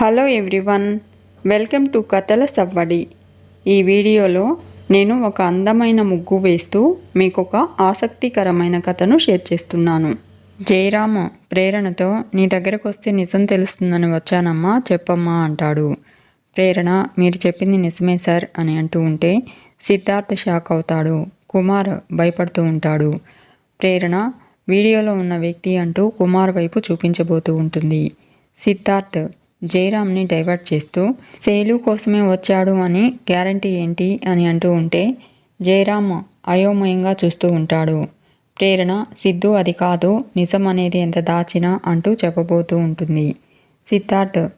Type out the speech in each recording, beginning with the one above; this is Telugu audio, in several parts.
హలో ఎవ్రీవన్ వెల్కమ్ టు కథల సవ్వడి. ఈ వీడియోలో నేను ఒక అందమైన ముగ్గు వేస్తూ మీకు ఒక ఆసక్తికరమైన కథను షేర్ చేస్తున్నాను. జయరామ ప్రేరణతో నీ దగ్గరకు వస్తే నిజం తెలుస్తుందని వచ్చానమ్మా చెప్పమ్మా అంటాడు. ప్రేరణ మీరు చెప్పింది నిజమే సార్ అని అంటూ ఉంటే సిద్ధార్థ్ షాక్ అవుతాడు కుమార్ భయపడుతూ ఉంటాడు. ప్రేరణ వీడియోలో ఉన్న వ్యక్తి అంటూ కుమార్ వైపు చూపించబోతూ ఉంటుంది. సిద్ధార్థ్ జయరామ్ని డైవర్ట్ చేస్తూ సేలు కోసమే వచ్చాడు అని గ్యారంటీ ఏంటి? అని అంటూ ఉంటే జయరామ్ అయోమయంగా చూస్తూ ఉంటాడు. ప్రేరణ సిద్ధు అది కాదు నిజం అనేది ఎంత దాచినా అంటూ చెప్పబోతూ ఉంటుంది. సిద్ధార్థ్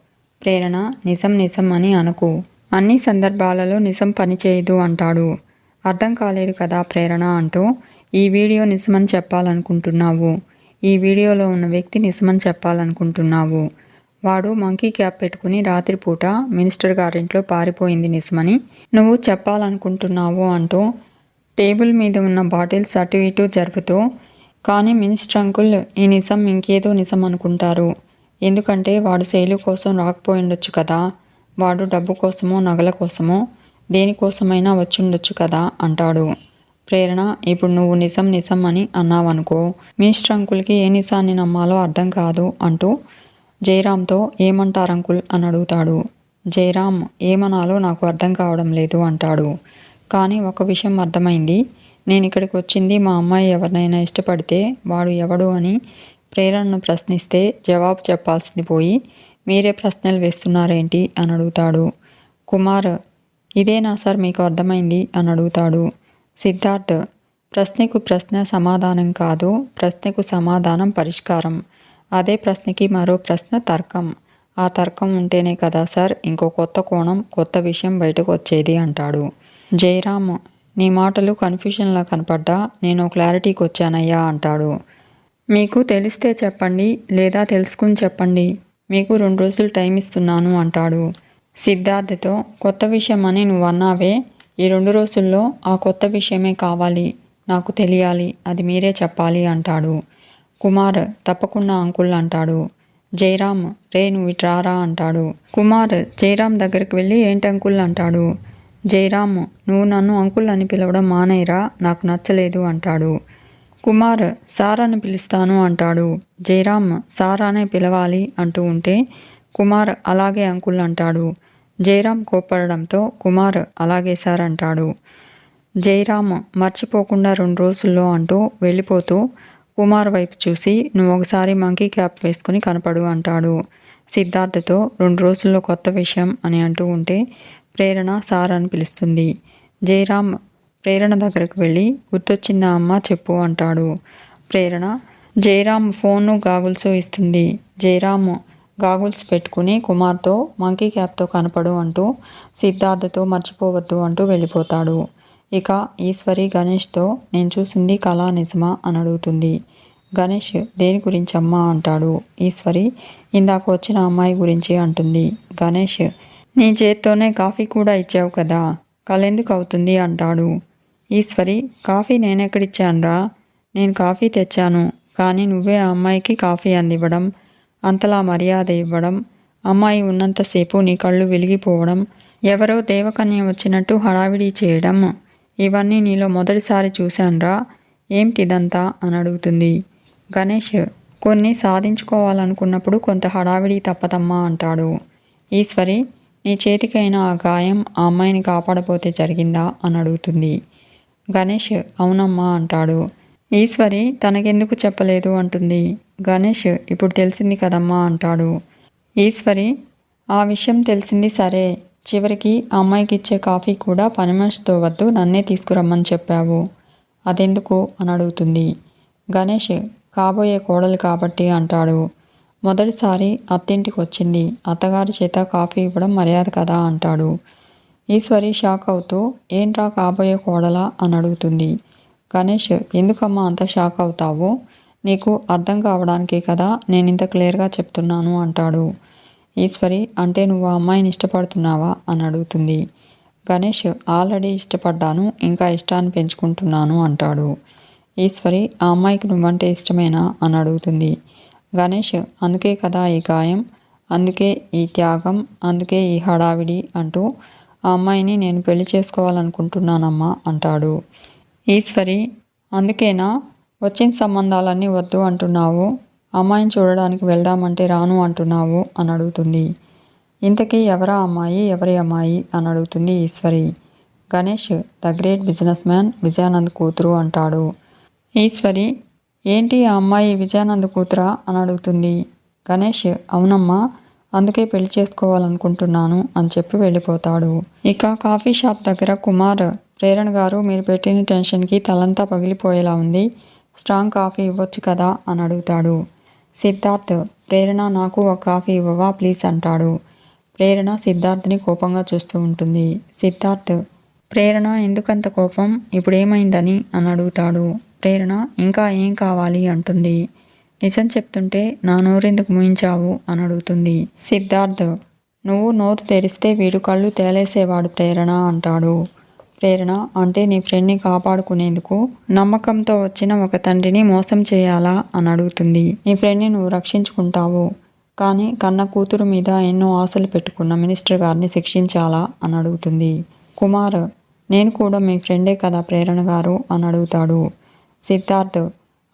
ప్రేరణ నిజం నిజం అని అనుకు. అన్ని సందర్భాలలో నిజం పనిచేయదు అంటాడు. అర్థం కాలేదు కదా ప్రేరణ అంటూ ఈ వీడియో నిజమని చెప్పాలనుకుంటున్నావు. ఈ వీడియోలో ఉన్న వ్యక్తి నిజమని చెప్పాలనుకుంటున్నావు. వాడు మంకీ క్యాప్ పెట్టుకుని రాత్రిపూట మినిస్టర్ గారింట్లో పారిపోయింది నిజమని. నువ్వు చెప్పాలనుకుంటున్నావు అంటూ టేబుల్ మీద ఉన్న బాటిల్స్ అటు ఇటు జరుపుతూ కానీ మినిస్టర్ అంకుల్ ఈ నిజం ఇంకేదో నిజం అనుకుంటారు. ఎందుకంటే వాడు శైలు కోసం రాకపోయిండొచ్చు కదా. వాడు డబ్బు కోసమో నగల కోసమో దేనికోసమైనా వచ్చుండొచ్చు కదా అంటాడు. ప్రేరణ ఇప్పుడు నువ్వు నిజం నిజం అని అన్నావనుకో మినిస్టర్ అంకుల్కి ఏ నిజాన్ని నమ్మాలో అర్థం కాదు అంటూ జయరామ్తో ఏమంటారు అంకుల్? అని అడుగుతాడు. జయరామ్ ఏమనాలో నాకు అర్థం కావడం లేదు అంటాడు. కానీ ఒక విషయం అర్థమైంది. నేను ఇక్కడికి వచ్చింది మా అమ్మాయి ఎవరినైనా ఇష్టపడితే వాడు ఎవడు అని ప్రేరణను ప్రశ్నిస్తే జవాబు చెప్పాల్సింది పోయి మీరే ప్రశ్నలు వేస్తున్నారేంటి? అని అడుగుతాడు. కుమార్ ఇదేనా సార్ మీకు అర్థమైంది? అని అడుగుతాడు. సిద్ధార్థ్ ప్రశ్నకు ప్రశ్న సమాధానం కాదు ప్రశ్నకు సమాధానం పరిష్కారం. అదే ప్రశ్నకి మరో ప్రశ్న తర్కం. ఆ తర్కం ఉంటేనే కదా సార్ ఇంకో కొత్త కోణం కొత్త విషయం బయటకు వచ్చేది అంటాడు. జయరామ్ నీ మాటలు కన్ఫ్యూషన్లా కనపడ్డా? నేను క్లారిటీకి వచ్చానయ్యా అంటాడు. మీకు తెలిస్తే చెప్పండి లేదా తెలుసుకుని చెప్పండి. మీకు రెండు రోజులు టైం ఇస్తున్నాను అంటాడు. సిద్ధార్థతో కొత్త విషయం అని నువ్వు అన్నావే? ఈ రెండు రోజుల్లో ఆ కొత్త విషయమే కావాలి. నాకు తెలియాలి. అది మీరే చెప్పాలి అంటాడు. కుమార్ తప్పకుండా అంకుల్ అంటాడు. జయరామ్ రే నువ్వు ఇట్రారా అంటాడు. కుమార్ జయరామ్ దగ్గరికి వెళ్ళి ఏంటి అంకుల్ అంటాడు. జయరామ్ నువ్వు నన్ను అంకుల్ అని పిలవడం మానేయరా? నాకు నచ్చలేదు అంటాడు. కుమార్ సార్ అని పిలుస్తాను అంటాడు. జయరామ్ సారానే పిలవాలి అంటూ ఉంటే కుమార్ అలాగే అంకుల్ అంటాడు. జయరామ్ కోపడడంతో కుమార్ అలాగే సార్ అంటాడు. జయరామ్ మర్చిపోకుండా రెండు రోజుల్లో అంటూ వెళ్ళిపోతూ కుమార్ వైపు చూసి నువ్వు ఒకసారి మంకీ క్యాప్ వేసుకుని కనపడు అంటాడు. సిద్ధార్థతో రెండు రోజుల్లో కొత్త విషయం అని అంటూ ఉంటే ప్రేరణ సార్ అని పిలుస్తుంది. జయరామ్ ప్రేరణ దగ్గరకు వెళ్ళి గుర్తొచ్చిందా అమ్మ చెప్పు అంటాడు. ప్రేరణ జయరామ్ ఫోను గాగుల్స్ ఇస్తుంది. జయరామ్ గాగుల్స్ పెట్టుకుని కుమార్తో మంకీ క్యాప్తో కనపడు అంటూ సిద్ధార్థతో మర్చిపోవద్దు అంటూ వెళ్ళిపోతాడు. ఇక ఈశ్వరి గణేష్తో నేను చూసింది కళా నిజమా అని అడుగుతుంది. గణేష్ దేని గురించి అమ్మా అంటాడు. ఈశ్వరి ఇందాక వచ్చిన అమ్మాయి గురించి అంటుంది. గణేష్ నీ చేత్తోనే కాఫీ కూడా ఇచ్చావు కదా? కలెందుకు అవుతుంది అంటాడు. ఈశ్వరి కాఫీ నేనెక్కడిచ్చానురా? నేను కాఫీ తెచ్చాను కానీ నువ్వే ఆ అమ్మాయికి కాఫీ అందివ్వడం అంతలా మర్యాద ఇవ్వడం అమ్మాయి ఉన్నంతసేపు నీ కళ్ళు వెలిగిపోవడం ఎవరో దేవకన్య వచ్చినట్టు హడావిడి చేయడం ఇవన్నీ నీలో మొదటిసారి చూశాన్రా? ఏమిటిదంతా? అని అడుగుతుంది. గణేష్ కొన్ని సాధించుకోవాలనుకున్నప్పుడు కొంత హడావిడి తప్పదమ్మా అంటాడు. ఈశ్వరి నీ చేతికైనా ఆ గాయం ఆ అమ్మాయిని కాపాడపోతే జరిగిందా? అని అడుగుతుంది. గణేష్ అవునమ్మా అంటాడు. ఈశ్వరి తనకెందుకు చెప్పలేదు? అంటుంది. గణేష్ ఇప్పుడు తెలిసింది కదమ్మా అంటాడు. ఈశ్వరి ఆ విషయం తెలిసింది సరే. చివరికి ఆ అమ్మాయికి ఇచ్చే కాఫీ కూడా పని మనిషితో వద్దు నన్నే తీసుకురమ్మని చెప్పావు. అదెందుకు? అని అడుగుతుంది. గణేష్ కాబోయే కోడలు కాబట్టి అంటాడు. మొదటిసారి అత్తింటికి వచ్చింది. అత్తగారి చేత కాఫీ ఇవ్వడం మర్యాద కదా? అంటాడు. ఈశ్వరి షాక్ అవుతూ ఏంట్రా కాబోయే కోడలా? అని అడుగుతుంది. గణేష్ ఎందుకమ్మా అంత షాక్ అవుతావు? నీకు అర్థం కావడానికే కదా నేను ఇంత క్లియర్గా చెప్తున్నాను అంటాడు. ఈశ్వరి అంటే నువ్వు ఆ అమ్మాయిని ఇష్టపడుతున్నావా? అని అడుగుతుంది. గణేష్ ఆల్రెడీ ఇష్టపడ్డాను ఇంకా ఇష్టాన్ని పెంచుకుంటున్నాను అంటాడు. ఈశ్వరి ఆ అమ్మాయికి నువ్వంటే ఇష్టమేనా? అని అడుగుతుంది. గణేష్ అందుకే కదా ఈ గాయం అందుకే ఈ త్యాగం అందుకే ఈ హడావిడి అంటూ ఆ అమ్మాయిని నేను పెళ్ళి చేసుకోవాలనుకుంటున్నానమ్మా అంటాడు. ఈశ్వరి అందుకేనా? వచ్చిన సంబంధాలన్నీ వద్దు అంటున్నావు? అమ్మాయిని చూడడానికి వెళ్దామంటే రాను అంటున్నావు అని అడుగుతుంది. ఇంతకీ ఎవరా అమ్మాయి? ఎవరి అమ్మాయి? అని అడుగుతుంది Eshwari. Ganesh the great businessman Vijayanand కూతురు అంటాడు. ఈశ్వరి ఏంటి ఆ అమ్మాయి విజయానంద్ కూతురా? అని అడుగుతుంది. గణేష్ అవునమ్మా అందుకే పెళ్ళి చేసుకోవాలనుకుంటున్నాను అని చెప్పి వెళ్ళిపోతాడు. ఇక కాఫీ షాప్ దగ్గర కుమార్ ప్రేరణ గారు మీరు పెట్టిన టెన్షన్కి తలంతా పగిలిపోయేలా ఉంది. స్ట్రాంగ్ కాఫీ ఇవ్వచ్చు కదా? అని అడుగుతాడు. సిద్ధార్థ్ ప్రేరణ నాకు ఒక కాఫీ ఇవ్వవా ప్లీజ్ అంటాడు. ప్రేరణ సిద్ధార్థ్ని కోపంగా చూస్తూ ఉంటుంది. సిద్ధార్థ్ ప్రేరణ ఎందుకంత కోపం? ఇప్పుడేమైందని? అని అడుగుతాడు. ప్రేరణ ఇంకా ఏం కావాలి? అంటుంది. నిజం చెప్తుంటే నా నోరెందుకు ముయించావు? అని అడుగుతుంది. సిద్ధార్థ్ నువ్వు నోరు తెరిస్తే వీడు కళ్ళు తేలేసేవాడు ప్రేరణ అంటాడు. ప్రేరణ అంటే నీ ఫ్రెండ్ని కాపాడుకునేందుకు నమ్మకంతో వచ్చిన ఒక తండ్రిని మోసం చేయాలా అని అడుగుతుంది. నీ ఫ్రెండ్ని నువ్వు రక్షించుకుంటావు. కానీ కన్న కూతురు మీద ఎన్నో ఆశలు పెట్టుకున్న మినిస్టర్ గారిని శిక్షించాలా అని అడుగుతుంది. కుమార్ నేను కూడా మీ ఫ్రెండే కదా ప్రేరణ గారు అని అడుగుతాడు. సిద్ధార్థ్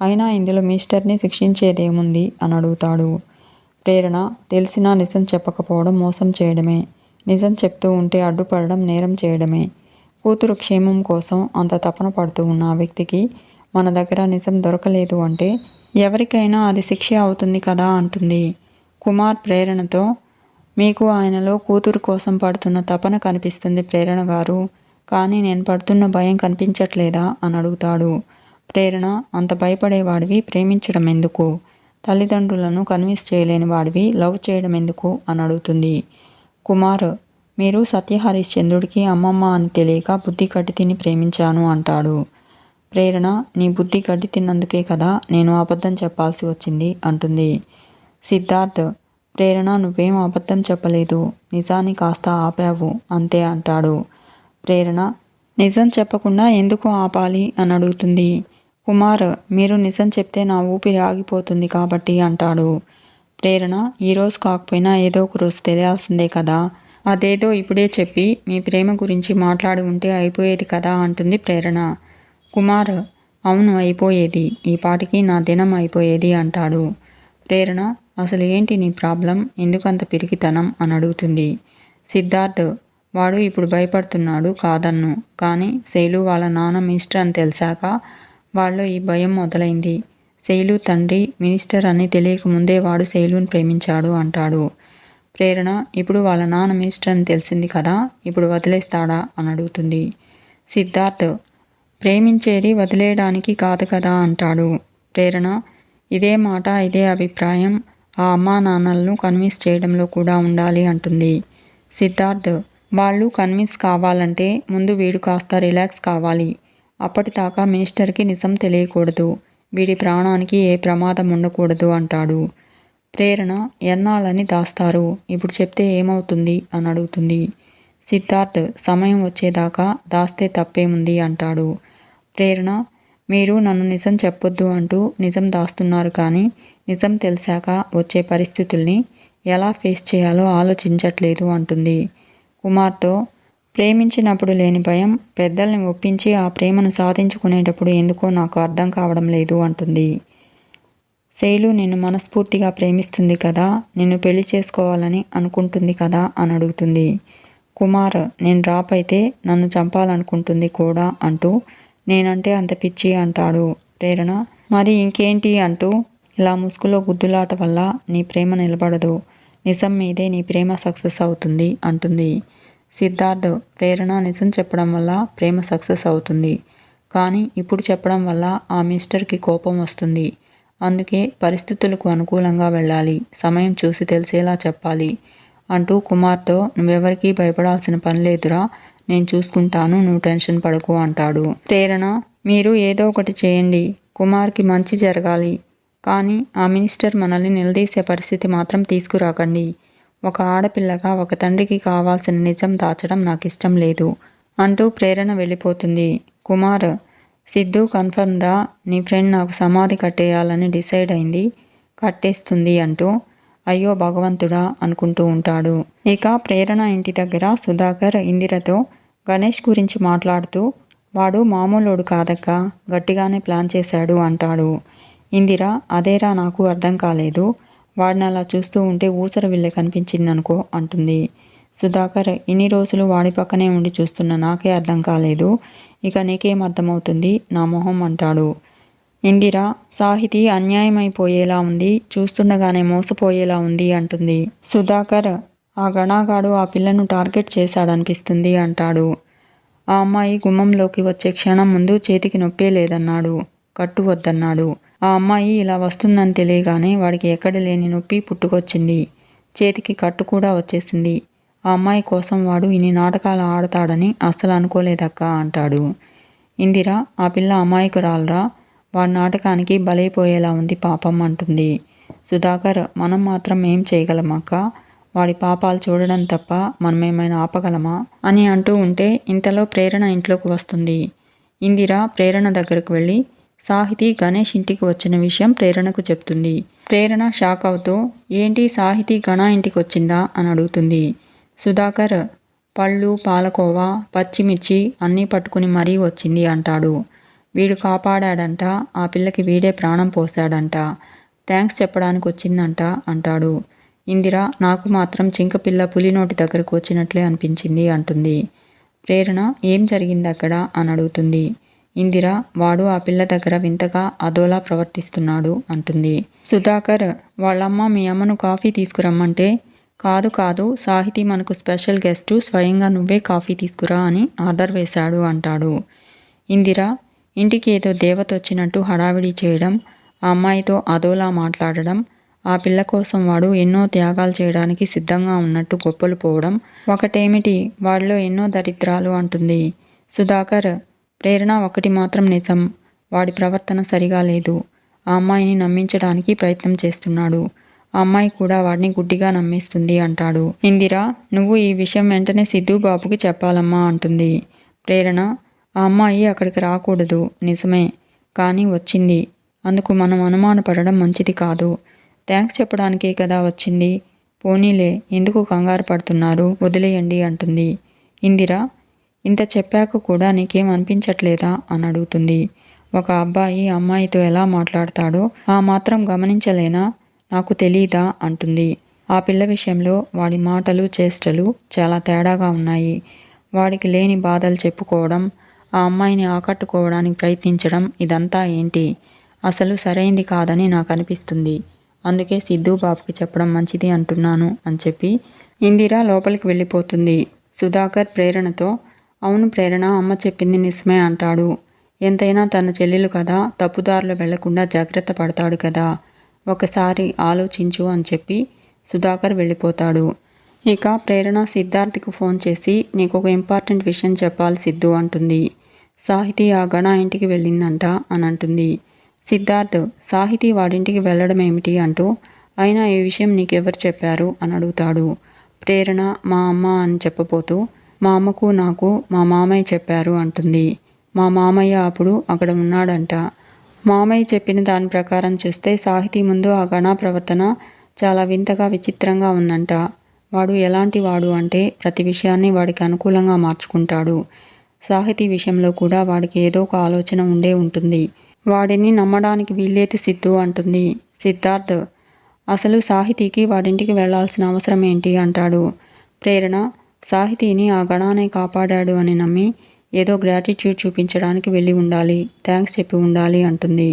అయినా ఇందులో మిస్టర్ని శిక్షించేదేముంది అని అడుగుతాడు. ప్రేరణ తెలిసినా నిజం చెప్పకపోవడం మోసం చేయడమే. నిజం చెప్తూ ఉంటే అడ్డుపడడం నేరం చేయడమే. కూతురు క్షేమం కోసం అంత తపన పడుతూ ఉన్న ఆ వ్యక్తికి మన దగ్గర నిజం దొరకలేదు అంటే ఎవరికైనా అది శిక్ష అవుతుంది కదా అంటుంది. కుమార్ ప్రేరణతో మీకు ఆయనలో కూతురు కోసం పడుతున్న తపన కనిపిస్తుంది ప్రేరణ గారు కానీ నేను పడుతున్న భయం కనిపించట్లేదా? అని అడుగుతాడు. ప్రేరణ అంత భయపడేవాడివి ప్రేమించడం ఎందుకు? తల్లిదండ్రులను కన్విన్స్ చేయలేని వాడివి లవ్ చేయడం ఎందుకు? అని అడుగుతుంది. కుమార్ మీరు సత్యహరిశ్చంద్రుడికి అమ్మమ్మ అని తెలియక బుద్ధి కట్టి తిని ప్రేమించాను అంటాడు. ప్రేరణ నీ బుద్ధి కట్టి తిన్నందుకే కదా నేను అబద్ధం చెప్పాల్సి వచ్చింది అంటుంది. సిద్ధార్థ్ ప్రేరణ నువ్వేం అబద్ధం చెప్పలేదు. నిజాన్ని కాస్త ఆపావు అంతే అంటాడు. ప్రేరణ నిజం చెప్పకుండా ఎందుకు ఆపాలి అని అడుగుతుంది. కుమార్ మీరు నిజం చెప్తే నా ఊపిరి ఆగిపోతుంది కాబట్టి అంటాడు. ప్రేరణ ఈరోజు కాకపోయినా ఏదో ఒక రోజు తెలియాల్సిందే కదా. అదేదో ఇప్పుడే చెప్పి మీ ప్రేమ గురించి మాట్లాడి ఉంటే అయిపోయేది కదా అంటుంది ప్రేరణ. కుమార్ అవును అయిపోయేది. ఈ పాటికి నా దినం అయిపోయేది అంటాడు. ప్రేరణ అసలు ఏంటి నీ ప్రాబ్లం? ఎందుకంత పిరికితనం? అని అడుగుతుంది. సిద్ధార్థ్ వాడు ఇప్పుడు భయపడుతున్నాడు కాదన్ను. కానీ శైలు వాళ్ళ నాన్న మినిస్టర్ అని తెలిసాక వాళ్ళు ఈ భయం మొదలైంది. శైలు తండ్రి మినిస్టర్ అని తెలియకముందే వాడు శైలుని ప్రేమించాడు అంటాడు. ప్రేరణ ఇప్పుడు వాళ్ళ నాన్న మినిస్టర్ అని తెలిసింది కదా ఇప్పుడు వదిలేస్తాడా అని అడుగుతుంది. సిద్ధార్థ్ ప్రేమించేది వదిలేయడానికి కాదు కదా అంటాడు. ప్రేరణ ఇదే మాట ఇదే అభిప్రాయం ఆ అమ్మా నాన్నలను కన్విన్స్ చేయడంలో కూడా ఉండాలి అంటుంది. సిద్ధార్థ్ వాళ్ళు కన్విన్స్ కావాలంటే ముందు వీడు కాస్త రిలాక్స్ కావాలి. అప్పటిదాకా మినిస్టర్కి నిజం తెలియకూడదు. వీడి ప్రాణానికి ఏ ప్రమాదం ఉండకూడదు అంటాడు. ప్రేరణ ఎన్నాళ్ళని దాస్తారు? ఇప్పుడు చెప్తే ఏమవుతుంది? అని అడుగుతుంది. సిద్ధార్థ్ సమయం వచ్చేదాకా దాస్తే తప్పేముంది? అంటాడు. ప్రేరణ మీరు నన్ను నిజం చెప్పొద్దు అంటూ నిజం దాస్తున్నారు కానీ నిజం తెలిసాక వచ్చే పరిస్థితుల్ని ఎలా ఫేస్ చేయాలో ఆలోచించట్లేదు అంటుంది. కుమార్తో ప్రేమించినప్పుడు లేని భయం పెద్దల్ని ఒప్పించి ఆ ప్రేమను సాధించుకునేటప్పుడు ఎందుకో నాకు అర్థం కావడం లేదు అంటుంది. శైలు నిన్ను మనస్ఫూర్తిగా ప్రేమిస్తుంది కదా నిన్ను పెళ్ళి చేసుకోవాలని అనుకుంటుంది కదా అని అడుగుతుంది. కుమార్ నేను డ్రాప్ అయితే నన్ను చంపాలనుకుంటుంది కూడా అంటూ నేనంటే అంత పిచ్చి అంటాడు ప్రేరణ. మరి ఇంకేంటి అంటూ ఇలా ముసుగులో గుద్దులాట వల్ల నీ ప్రేమ నిలబడదు. నిజం మీదే నీ ప్రేమ సక్సెస్ అవుతుంది అంటుంది. సిద్ధార్థ్ ప్రేరణ నిజం చెప్పడం వల్ల ప్రేమ సక్సెస్ అవుతుంది. కానీ ఇప్పుడు చెప్పడం వల్ల ఆ మిస్టర్కి కోపం వస్తుంది. అందుకే పరిస్థితులకు అనుకూలంగా వెళ్ళాలి. సమయం చూసి తెలిసేలా చెప్పాలి. అంటూ కుమార్తో నువ్వెవరికీ భయపడాల్సిన పని లేదురా. నేను చూసుకుంటాను. నువ్వు టెన్షన్ పడకు అంటాడు. ప్రేరణ మీరు ఏదో ఒకటి చేయండి. కుమార్కి మంచి జరగాలి. కానీ ఆ మినిస్టర్ మనల్ని నిలదీసే పరిస్థితి మాత్రం తీసుకురాకండి. ఒక ఆడపిల్లగా ఒక తండ్రికి కావాల్సిన నిజం దాచడం నాకు ఇష్టం లేదు అంటూ ప్రేరణ వెళ్ళిపోతుంది. కుమార్ సిద్ధు కన్ఫర్మ్ రా నీ ఫ్రెండ్ నాకు సమాధి కట్టేయాలని డిసైడ్ అయింది. కట్టేస్తుంది అంటూ అయ్యో భగవంతుడా అనుకుంటూ ఉంటాడు. ఇక ప్రేరణ ఇంటి దగ్గర సుధాకర్ ఇందిరతో గణేష్ గురించి మాట్లాడుతూ వాడు మామూలోడు కాదక్క గట్టిగానే ప్లాన్ చేశాడు అంటాడు. ఇందిర అదేరా నాకు అర్థం కాలేదు. వాడిని అలా చూస్తూ ఉంటే ఊసర విల్లె కనిపించిందనుకో అంటుంది. సుధాకర్ ఇన్ని రోజులు వాడి పక్కనే ఉండి చూస్తున్న నాకే అర్థం కాలేదు. ఇక నీకేం అర్థమవుతుంది? నా మొహం అంటాడు. ఇందిర సాహితి అన్యాయమైపోయేలా ఉంది చూస్తుండగానే మోసపోయేలా ఉంది అంటుంది. సుధాకర్ ఆ గణాగాడు ఆ పిల్లను టార్గెట్ చేశాడనిపిస్తుంది అంటాడు. ఆ అమ్మాయి గుమ్మంలోకి వచ్చే క్షణం ముందు చేతికి నొప్పే లేదన్నాడు. కట్టు వద్దన్నాడు. ఆ అమ్మాయి ఇలా వస్తుందని తెలియగానే వాడికి ఎక్కడ లేని నొప్పి పుట్టుకొచ్చింది. చేతికి కట్టు కూడా వచ్చేసింది. ఆ అమ్మాయి కోసం వాడు ఇన్ని నాటకాలు ఆడతాడని అస్సలు అనుకోలేదక్క అంటాడు. ఇందిర ఆ పిల్ల అమాయకురాలరా వాడి నాటకానికి బలైపోయేలా ఉంది పాపం అంటుంది. సుధాకర్ మనం మాత్రం ఏం చేయగలమక్క? వాడి పాపాలు చూడడం తప్ప మనమేమైనా ఆపగలమా? అని అంటూ ఉంటే ఇంతలో ప్రేరణ ఇంట్లోకి వస్తుంది. ఇందిర ప్రేరణ దగ్గరకు వెళ్ళి సాహితి గణేష్ ఇంటికి వచ్చిన విషయం ప్రేరణకు చెప్తుంది. ప్రేరణ షాక్ అవుతూ ఏంటి సాహితి గణ ఇంటికి వచ్చిందా? అని అడుగుతుంది. సుధాకర్ పళ్ళు పాలకోవా పచ్చిమిర్చి అన్నీ పట్టుకుని మరీ వచ్చింది అంటాడు. వీడు కాపాడాడంట ఆ పిల్లకి వీడే ప్రాణం పోశాడంట. థ్యాంక్స్ చెప్పడానికి వచ్చిందంట అంటాడు. ఇందిర నాకు మాత్రం చింకపిల్ల పులి నోటి దగ్గరకు వచ్చినట్లే అనిపించింది అంటుంది. ప్రేరణ ఏం జరిగింది అక్కడ? అని అడుగుతుంది. ఇందిర వాడు ఆ పిల్ల దగ్గర వింతగా అదోలా ప్రవర్తిస్తున్నాడు అంటుంది. సుధాకర్ వాళ్ళమ్మ మీ అమ్మను కాఫీ తీసుకురమ్మంటే కాదు కాదు. సాహితీ మనకు స్పెషల్ గెస్టు. స్వయంగా నువ్వే కాఫీ తీసుకురా అని ఆర్డర్ వేశాడు అంటాడు. ఇందిర ఇంటికి ఏదో దేవత వచ్చినట్టు హడావిడి చేయడం ఆ అమ్మాయితో అదోలా మాట్లాడడం ఆ పిల్ల కోసం వాడు ఎన్నో త్యాగాలు చేయడానికి సిద్ధంగా ఉన్నట్టు గొప్పలు పోవడం ఒకటేమిటి? వాడిలో ఎన్నో దరిద్రాలు అంటుంది. సుధాకర్ ప్రేరణ ఒకటి మాత్రం నిజం. వాడి ప్రవర్తన సరిగా లేదు. ఆ అమ్మాయిని నమ్మించడానికి ప్రయత్నం చేస్తున్నాడు. అమ్మాయి కూడా వాడిని గుడ్డిగా నమ్మిస్తుంది అంటాడు. ఇందిరా నువ్వు ఈ విషయం వెంటనే సిద్ధు బాబుకి చెప్పాలమ్మా అంటుంది. ప్రేరణ ఆ అమ్మాయి అక్కడికి రాకూడదు. నిజమే. కానీ వచ్చింది. అందుకు మనం అనుమానపడడం మంచిది కాదు. థ్యాంక్స్ చెప్పడానికే కదా వచ్చింది. పోనీలే ఎందుకు కంగారు పడుతున్నారు? వదిలేయండి అంటుంది. ఇందిర ఇంత చెప్పాక కూడా నీకేం అనిపించట్లేదా? అని అడుగుతుంది. ఒక అబ్బాయి అమ్మాయితో ఎలా మాట్లాడతాడో ఆ మాత్రం గమనించలేనా? నాకు తెలీదా? అంటుంది. ఆ పిల్ల విషయంలో వాడి మాటలు చేష్టలు చాలా తేడాగా ఉన్నాయి. వాడికి లేని బాధలు చెప్పుకోవడం ఆ అమ్మాయిని ఆకట్టుకోవడానికి ప్రయత్నించడం ఇదంతా ఏంటి? అసలు సరైంది కాదని నాకు అనిపిస్తుంది. అందుకే సిద్ధు బాబుకి చెప్పడం మంచిది అంటున్నాను అని చెప్పి ఇందిర లోపలికి వెళ్ళిపోతుంది. సుధాకర్ ప్రేరణతో అవును ప్రేరణ అమ్మ చెప్పింది నిజమే అంటాడు. ఎంతైనా తన చెల్లెలు కదా తప్పుదారులు వెళ్ళకుండా జాగ్రత్త పడతాడు కదా. ఒకసారి ఆలోచించు అని చెప్పి సుధాకర్ వెళ్ళిపోతాడు. ఇక ప్రేరణ సిద్ధార్థ్కి ఫోన్ చేసి నీకు ఒక ఇంపార్టెంట్ విషయం చెప్పాలి సిద్ధు అంటుంది. సాహితి ఆ గణ ఇంటికి వెళ్ళిందంట అని అంటుంది. సిద్ధార్థ్ సాహితి వాడింటికి వెళ్ళడం ఏమిటి అంటూ అయినా ఈ విషయం నీకెవరు చెప్పారు? అని అడుగుతాడు. ప్రేరణ మా అమ్మ అని చెప్పబోతూ మా అమ్మకు నాకు మా మామయ్య చెప్పారు అంటుంది. మా మామయ్య అప్పుడు అక్కడ ఉన్నాడంట మామయ్య చెప్పిన దాని ప్రకారం చూస్తే సాహితీ ముందు ఆ గణ ప్రవర్తన చాలా వింతగా విచిత్రంగా ఉందంట. వాడు ఎలాంటి వాడు అంటే ప్రతి విషయాన్ని వాడికి అనుకూలంగా మార్చుకుంటాడు. సాహితీ విషయంలో కూడా వాడికి ఏదో ఒక ఆలోచన ఉండే ఉంటుంది. వాడిని నమ్మడానికి వీల్లేదు సిద్ధు అంటుంది సిద్ధార్థ్. అసలు సాహితీకి వాడింటికి వెళ్ళాల్సిన అవసరం ఏంటి అంటాడు. ప్రేరణ సాహితీని ఆ గణాన్ని కాపాడాడు అని నమ్మి ఏదో గ్రాటిట్యూడ్ చూపించడానికి వెళ్ళి ఉండాలి. థ్యాంక్స్ చెప్పి ఉండాలి అంటుంది.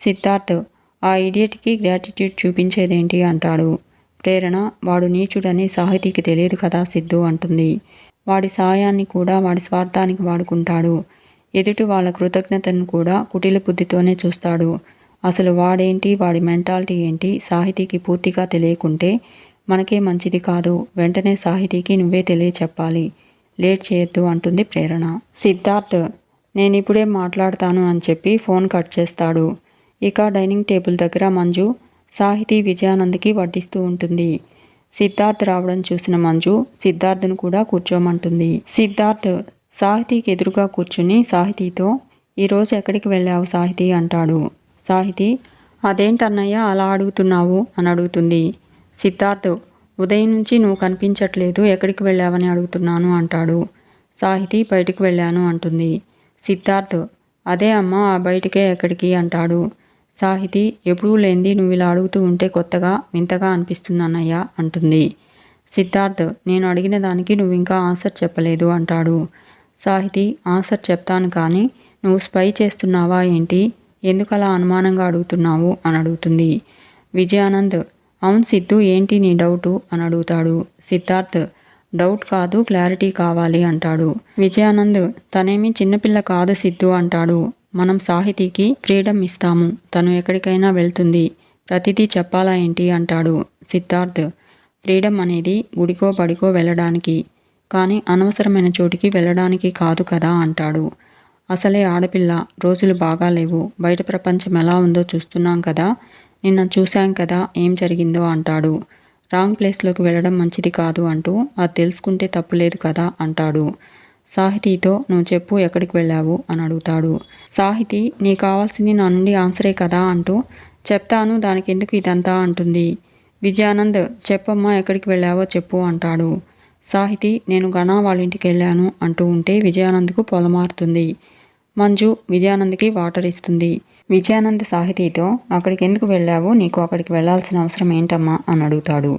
సిద్ధార్థ్ ఆ ఇడియట్కి గ్రాటిట్యూడ్ చూపించేదేంటి అంటాడు. ప్రేరణ వాడు నీచుడని సాహితీకి తెలియదు కదా సిద్ధు అంటుంది. వాడి సాయాన్ని కూడా వాడి స్వార్థానికి వాడుకుంటాడు. ఎదుటి వాళ్ళ కృతజ్ఞతను కూడా కుటిల బుద్ధితోనే చూస్తాడు. అసలు వాడేంటి వాడి మెంటాలిటీ ఏంటి సాహితీకి పూర్తిగా తెలియకుంటే మనకే మంచిది కాదు. వెంటనే సాహితీకి నువ్వే తెలియచెప్పాలి. లేట్ చేయొద్దు అంటుంది ప్రేరణ. సిద్ధార్థ్ నేను ఇప్పుడే మాట్లాడతాను అని చెప్పి ఫోన్ కట్ చేస్తాడు. ఇక డైనింగ్ టేబుల్ దగ్గర మంజు సాహితీ విజయానంద్కి వడ్డిస్తూ ఉంటుంది. సిద్ధార్థ్ రావడం చూసిన మంజు సిద్ధార్థ్ను కూడా కూర్చోమంటుంది. సిద్ధార్థ్ సాహితీకి ఎదురుగా కూర్చుని సాహితీతో ఈరోజు ఎక్కడికి వెళ్ళావు సాహితీ? అంటాడు. సాహితీ అదేంటన్నయ్య అలా అడుగుతున్నావు? అని అడుగుతుంది. సిద్ధార్థ్ ఉదయం నుంచి నువ్వు కనిపించట్లేదు ఎక్కడికి వెళ్ళావని అడుగుతున్నాను అంటాడు. సాహితి బయటికి వెళ్ళాను అంటుంది. సిద్ధార్థ్ అదే అమ్మ ఆ బయటికే ఎక్కడికి అంటాడు. సాహితి ఎప్పుడూ లేనిది నువ్వు ఇలా అడుగుతూ ఉంటే కొత్తగా వింతగా అనిపిస్తుందన్నయ్య అంటుంది. సిద్ధార్థ్ నేను అడిగిన దానికి నువ్వు ఇంకా ఆన్సర్ చెప్పలేదు అంటాడు. సాహితి ఆన్సర్ చెప్తాను కానీ నువ్వు స్పై చేస్తున్నావా ఏంటి? ఎందుకలా అనుమానంగా అడుగుతున్నావు? అని అడుగుతుంది. విజయానంద్ అవును సిద్ధు ఏంటి నీ డౌటు? అని అడుగుతాడు. సిద్ధార్థ్ డౌట్ కాదు క్లారిటీ కావాలి అంటాడు. విజయానంద్ తనేమి చిన్నపిల్ల కాదు సిద్ధు అంటాడు. మనం సాహితీకి ఫ్రీడమ్ ఇస్తాము. తను ఎక్కడికైనా వెళ్తుంది. ప్రతిదీ చెప్పాలా ఏంటి అంటాడు. సిద్ధార్థ్ ఫ్రీడమ్ అనేది గుడికో పడికో వెళ్ళడానికి కానీ అనవసరమైన చోటికి వెళ్ళడానికి కాదు కదా అంటాడు. అసలే ఆడపిల్ల రోజులు బాగాలేవు. బయట ప్రపంచం ఎలా ఉందో చూస్తున్నాం కదా. నిన్న చూశాం కదా ఏం జరిగిందో అంటాడు. రాంగ్ ప్లేస్లోకి వెళ్ళడం మంచిది కాదు అంటూ అది తెలుసుకుంటే తప్పులేదు కదా అంటాడు. సాహితీతో నువ్వు చెప్పు ఎక్కడికి వెళ్ళావు అని అడుగుతాడు. సాహితి నీ కావాల్సింది నా నుండి ఆన్సరే కదా అంటూ చెప్తాను దానికి ఎందుకు ఇదంతా అంటుంది. విజయానంద్ చెప్పమ్మా ఎక్కడికి వెళ్ళావో చెప్పు అంటాడు. సాహితి నేను గణా వాళ్ళ ఇంటికి వెళ్ళాను అంటూ ఉంటే విజయానంద్కు పొలమారుతుంది. మంజు విజయానంద్కి వాటర్ ఇస్తుంది. విజయానంద్ సాహితీతో అక్కడికి ఎందుకు వెళ్ళావు? నీకు అక్కడికి వెళ్ళాల్సిన అవసరం ఏంటమ్మా? అని అడుగుతాడు.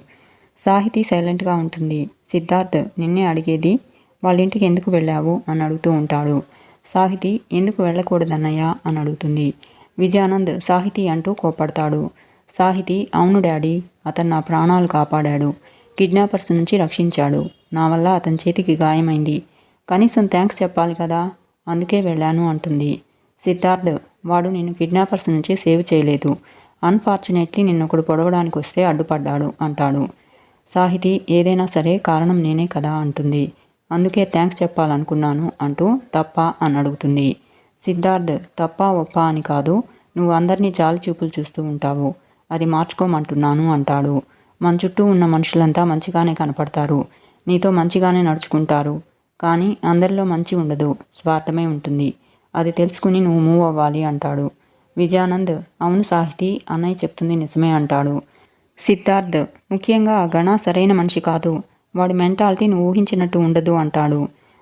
సాహితీ సైలెంట్గా ఉంటుంది. సిద్ధార్థ్ నిన్నే అడిగేది వాళ్ళ ఇంటికి ఎందుకు వెళ్ళావు? అని అడుగుతూ ఉంటాడు. సాహితీ ఎందుకు వెళ్ళకూడదన్నయ్య? అని అడుగుతుంది. విజయానంద్ సాహితీ అంటూ కోపడతాడు సాహితీ అవును డాడీ అతను నా ప్రాణాలు కాపాడాడు. కిడ్నాపర్స్ నుంచి రక్షించాడు. నా వల్ల అతని చేతికి గాయమైంది. కనీసం థ్యాంక్స్ చెప్పాలి కదా? అందుకే వెళ్ళాను అంటుంది. సిద్ధార్థ్ వాడు నిన్ను కిడ్నాపర్స్ నుంచి సేవ్ చేయలేదు. అన్ఫార్చునేట్లీ నిన్నొకడు పొడవడానికి వస్తే అడ్డుపడ్డాడు అంటాడు. సాహితి ఏదైనా సరే కారణం నేనే కదా అంటుంది. అందుకే థ్యాంక్స్ చెప్పాలనుకున్నాను అంటూ తప్ప అని అడుగుతుంది. సిద్ధార్థ్ తప్ప ఒప్ప అని కాదు నువ్వు అందరినీ జాలి చూపులు చూస్తూ ఉంటావు. అది మార్చుకోమంటున్నాను అంటాడు. మన చుట్టూ ఉన్న మనుషులంతా మంచిగానే కనపడతారు. నీతో మంచిగానే నడుచుకుంటారు. కానీ అందరిలో మంచి ఉండదు స్వార్థమే ఉంటుంది. అది తెలుసుకుని నువ్వు మూవ్ అవ్వాలి అంటాడు. విజయానంద్ అవును సాహితి అన్నయ్య చెప్తుంది నిజమే అంటాడు. సిద్ధార్థ్ ముఖ్యంగా గణ సరైన మనిషి కాదు. వాడి మెంటాలిటీ నువ్వు ఊహించినట్టు ఉండదు అంటాడు.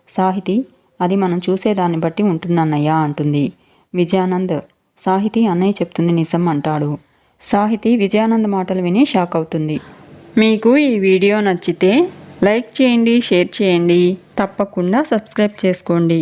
సాహితి అది మనం చూసేదాన్ని బట్టి ఉంటుందన్నయ్యా అంటుంది. విజయానంద్ సాహితి అన్నయ్య చెప్తుంది నిజం అంటాడు. సాహితి విజయానంద్ మాటలు విని షాక్ అవుతుంది. మీకు ఈ వీడియో నచ్చితే లైక్ చేయండి షేర్ చేయండి. తప్పకుండా సబ్స్క్రైబ్ చేసుకోండి.